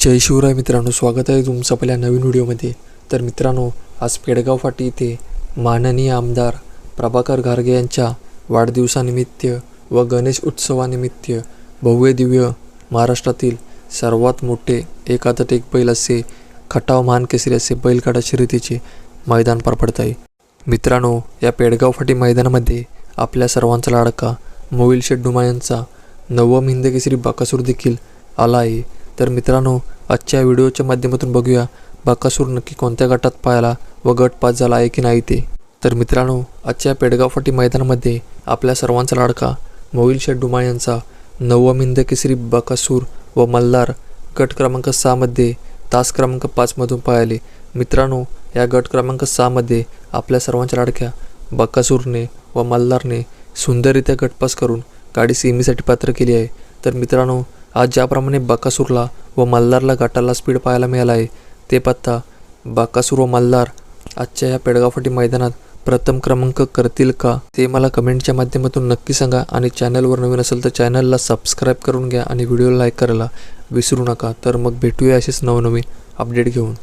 जय शिवराय मित्रांनो स्वागत आहे तुमचं आपल्या नवीन व्हिडिओमध्ये. तर मित्रांनो आज पेडगाव फाटी इथे माननीय आमदार प्रभाकर घारगे यांच्या वाढदिवसानिमित्त व गणेश उत्सवानिमित्त भव्य दिव्य महाराष्ट्रातील सर्वात मोठे एकातट एक बैल असे खटाव मान केसरी असे बैलगाडा शर्यतीचे मैदान पार पडत आहे. मित्रांनो या पेडगाव फाटी मैदानामध्ये आपल्या सर्वांचा लाडका मोविल शेड्डुमा यांचा नवम हिंद केसरी बाकासूर देखील आला आहे. तर मित्रांनो आजच्या व्हिडिओच्या माध्यमातून बघूया बाकासूर नक्की कोणत्या गटात पाहायला व गट पास झाला आहे की नाही ते. तर मित्रांनो आजच्या पेडगाव फाटी मैदानामध्ये आपल्या सर्वांचा लाडका मोहिल शेठ यांचा नवमिंद केसरी बाकासूर व मल्हार गट क्रमांक सहामध्ये तास क्रमांक पाचमधून पाहिले. मित्रांनो या गट क्रमांक सहामध्ये आपल्या सर्वांच्या लाडक्या बाकासूरने व मल्हारने सुंदररित्या गटपास करून गाडी सीमेसाठी पात्र केली आहे. तर मित्रांनो आज ज्याप्रमाणे बाकासूरला व मल्हारला गटाला स्पीड पाहायला मिळाला आहे ते पत्ता बाकासूर व मल्हार आजच्या या पेडगावफाटी मैदानात प्रथम क्रमांक करतील का? ते मला कमेंटच्या माध्यमातून नक्की सांगा आणि चॅनलवर नवीन असेल तर चॅनलला सबस्क्राईब करून घ्या आणि व्हिडिओ लाईक करायला विसरू नका. तर मग भेटूया असेच नवनवीन अपडेट घेऊन.